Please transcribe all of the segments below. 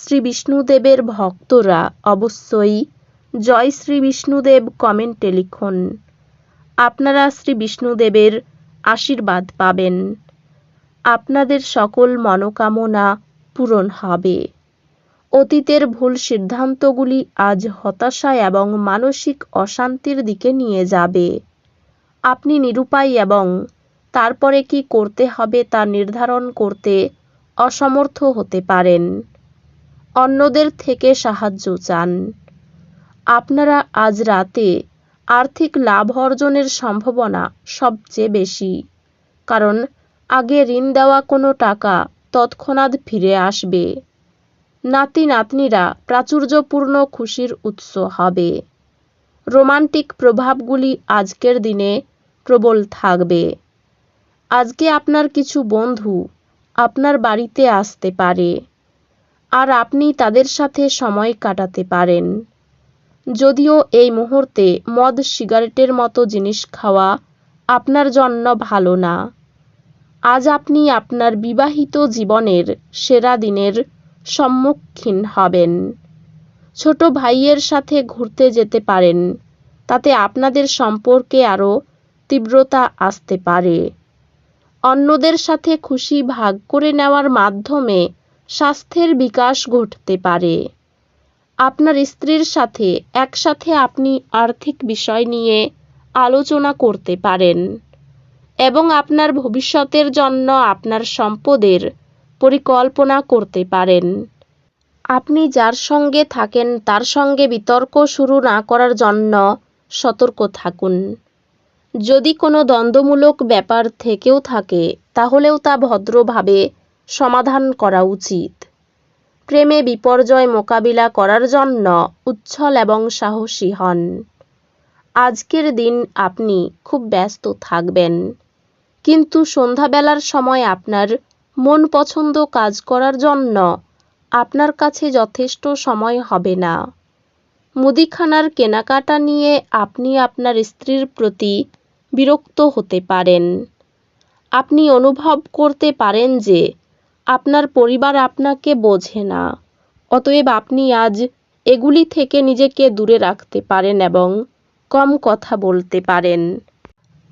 শ্রী বিষ্ণুদেবের ভক্তরা অবশ্যই জয় শ্রী বিষ্ণুদেব কমেন্টে লিখুন। আপনারা শ্রী বিষ্ণুদেবের আশীর্বাদ পাবেন। আপনাদের সকল মনোকামনা পূরণ হবে। অতীতের ভুল সিদ্ধান্তগুলি আজ হতাশা এবং মানসিক অশান্তির দিকে নিয়ে যাবে। আপনি নিরুপায় এবং তারপরে কি করতে হবে তা নির্ধারণ করতে অসমর্থ হতে পারেন। অন্যদের থেকে সাহায্য চান। আপনারা আজ রাতে আর্থিক লাভ অর্জনের সম্ভাবনা সবচেয়ে বেশি, কারণ আগে ঋণ দেওয়া কোনো টাকা তৎক্ষণাৎ ফিরে আসবে। নাতি নাতনিরা প্রাচুর্যপূর্ণ খুশির উৎস হবে। রোমান্টিক প্রভাবগুলি আজকের দিনে প্রবল থাকবে। আজকে আপনার কিছু বন্ধু আপনার বাড়িতে আসতে পারে। আর আপনি তাদের সাথে সময় কাটাতে পারেন। যদিও এই মুহূর্তে মদ সিগারেটের মতো জিনিস খাওয়া আপনার জন্য ভালো না। আজ আপনি আপনার বিবাহিত জীবনের সেরা দিনের সম্মুখীন হবেন। ছোট ভাইয়ের সাথে ঘুরতে যেতে পারেন, তাতে আপনাদের সম্পর্কে আরও তীব্রতা আসতে পারে। অন্যদের সাথে খুশি ভাগ করে নেওয়ার মাধ্যমে স্বাস্থ্যের বিকাশ ঘটতে পারে। আপনার স্ত্রীর সাথে, একসাথে আপনি আর্থিক বিষয় নিয়ে আলোচনা করতে পারেন এবং আপনার ভবিষ্যতের জন্য আপনার সম্পদের পরিকল্পনা করতে পারেন। আপনি যার সঙ্গে থাকেন, তার সঙ্গে বিতর্ক শুরু না করার জন্য সতর্ক থাকুন। যদি কোনো দ্বন্দ্বমূলক ব্যাপার থেকেও থাকে, তাহলেও তা ভদ্রভাবে সমাধান করা উচিত। প্রেমে বিপর্যয় মোকাবিলা করার জন্য উচ্ছল এবং সাহসী হন। আজকের দিন আপনি খুব ব্যস্ত থাকবেন। কিন্তু সন্ধ্যাবেলার সময় আপনার মন পছন্দ কাজ করার জন্য আপনার কাছে যথেষ্ট সময় হবে না। মুদিখানার কেনাকাটা নিয়ে আপনি আপনার স্ত্রীর প্রতি বিরক্ত হতে পারেন। আপনি অনুভব করতে পারেন যে আপনার পরিবার আপনাকে বোঝে না। অতএব আপনি আজ এগুলি থেকে নিজেকে দূরে রাখতে পারেন এবং কম কথা বলতে পারেন।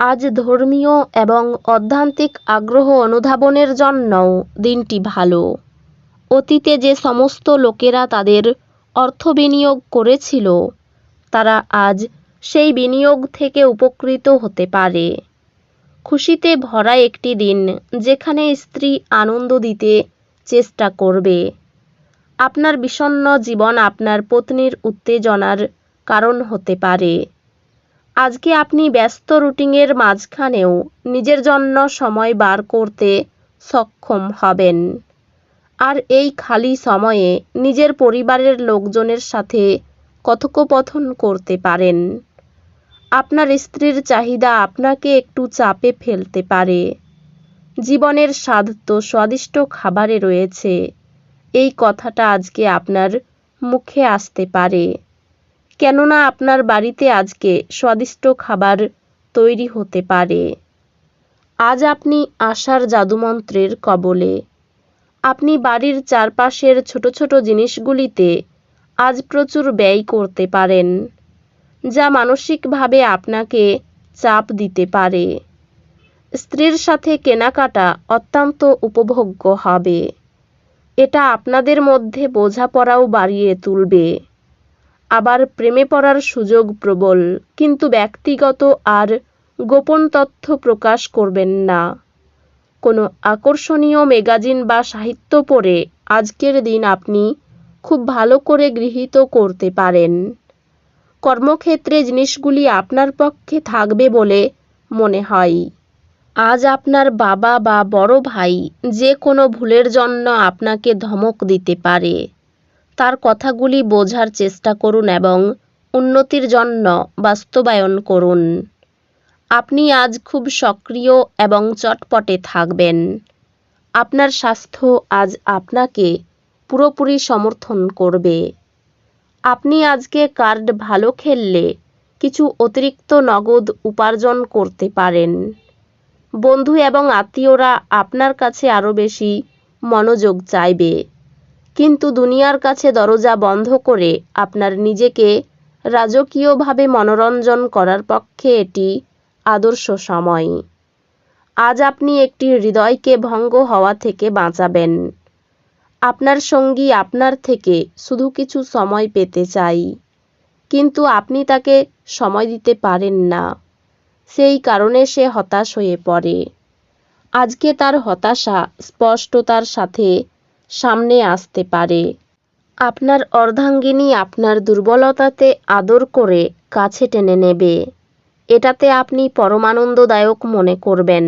আজ ধর্মীয় এবং অধ্যান্তিক আগ্রহ অনুধাবনের জন্যও দিনটি ভালো। অতীতে যে সমস্ত লোকেরা তাদের অর্থ বিনিয়োগ করেছিল, তারা আজ সেই বিনিয়োগ থেকে উপকৃত হতে পারে। খুশিতে ভরা একটি দিন যেখানে স্ত্রী আনন্দ দিতে চেষ্টা করবে। আপনার বিষণ্ন জীবন আপনার পত্নীর উত্তেজনার কারণ হতে পারে। আজকে আপনি ব্যস্ত রুটিনের মাঝখানেও নিজের জন্য সময় বার করতে সক্ষম হবেন। আর এই খালি সময়ে নিজের পরিবারের লোকজনের সাথে কথোপকথন করতে পারেন। আপনার স্ত্রীর চাহিদা আপনাকে একটু চাপে ফেলতে পারে। জীবনের স্বাদ তো স্বাদিষ্ট খাবারে রয়েছে। এই কথাটা আজকে আপনার মুখে আসতে পারে। কেননা আপনার বাড়িতে আজকে স্বাদিষ্ট খাবার তৈরি হতে পারে। আজ আপনি আশার জাদুমন্ত্রের কবলে। আপনি বাড়ির চারপাশের ছোট ছোট জিনিসগুলিতে আজ প্রচুর ব্যয় করতে পারেন। যা মানসিকভাবে আপনাকে চাপ দিতে পারে। স্ত্রীর সাথে কেনাকাটা অত্যন্ত উপভোগ্য হবে। এটা আপনাদের মধ্যে বোঝাপড়াও বাড়িয়ে তুলবে। আবার প্রেমে পড়ার সুযোগ প্রবল, কিন্তু ব্যক্তিগত আর গোপন তথ্য প্রকাশ করবেন না। কোনো আকর্ষণীয় ম্যাগাজিন বা সাহিত্য পড়ে আজকের দিন আপনি খুব ভালো করে গৃহীত করতে পারেন। কর্মক্ষেত্রে জিনিসগুলি আপনার পক্ষে থাকবে বলে মনে হয়। আজ আপনার বাবা বা বড় ভাই যে কোনো ভুলের জন্য আপনাকে ধমক দিতে পারে। তার কথাগুলি বোঝার চেষ্টা করুন এবং উন্নতির জন্য বাস্তবায়ন করুন। আপনি আজ খুব সক্রিয় এবং চটপটে থাকবেন। আপনার স্বাস্থ্য আজ আপনাকে পুরোপুরি সমর্থন করবে। আপনি আজকে কার্ড ভালো খেললে কিছু অতিরিক্ত নগদ উপার্জন করতে পারেন। বন্ধু এবং আত্মীয়রা আপনার কাছে আরও বেশি মনোযোগ চাইবে। কিন্তু দুনিয়ার কাছে দরজা বন্ধ করে আপনার নিজেকে রাজকীয়ভাবে মনোরঞ্জন করার পক্ষে এটি আদর্শ সময়। আজ আপনি একটি হৃদয়কে ভঙ্গ হওয়া থেকে বাঁচাবেন। আপনার সঙ্গী আপনার থেকে শুধু কিছু সময় পেতে চাই। কিন্তু আপনি তাকে সময় দিতে পারেন না। সেই কারণে সে হতাশ হয়ে পড়ে। আজকে তার হতাশা স্পষ্টতার সাথে সামনে আসতে পারে। আপনার অর্ধাঙ্গিনী আপনার দুর্বলতাতে আদর করে কাছে টেনে নেবে। এটাতে আপনি পরমানন্দদায়ক মনে করবেন।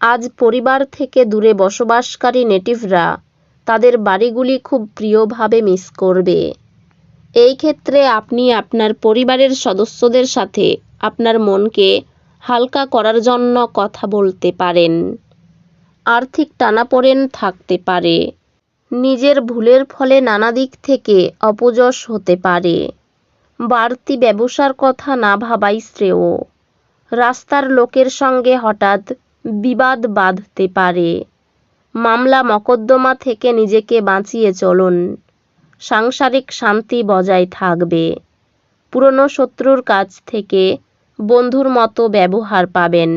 আজ পরিবার থেকে দূরে বসবাসকারী নেটিভরা তাদের বাড়িগুলি খুব প্রিয়ভাবে মিস করবে। এই ক্ষেত্রে আপনি আপনার পরিবারের সদস্যদের সাথে আপনার মনকে হালকা করার জন্য কথা বলতে পারেন। আর্থিক টানাপোড়েন থাকতে পারে। নিজের ভুলের ফলে নানা দিক থেকে অপযশ হতে পারে। বাড়তি ব্যবসার কথা না ভাবাই শ্রেয়। রাস্তার লোকের সঙ্গে হঠাৎ বিবাদ বাঁধতে পারে। মামলা মকদ্দমা থেকে নিজেকে বাঁচিয়ে চলুন। সাংসারিক শান্তি বজায় থাকবে। পুরনো শত্রুর কাছ থেকে বন্ধুর মতো ব্যবহার পাবেন।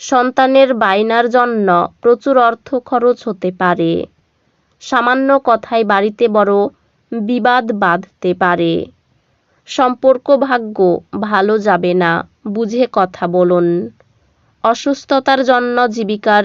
সন্তানের বায়নার জন্য প্রচুর অর্থ খরচ হতে পারে। সামান্য কথায় বাড়িতে বড় বিবাদ বাঁধতে পারে। সম্পর্ক ভাগ্য ভালো যাবে না, বুঝে কথা বলুন। অসুস্থতার জন্য জীবিকার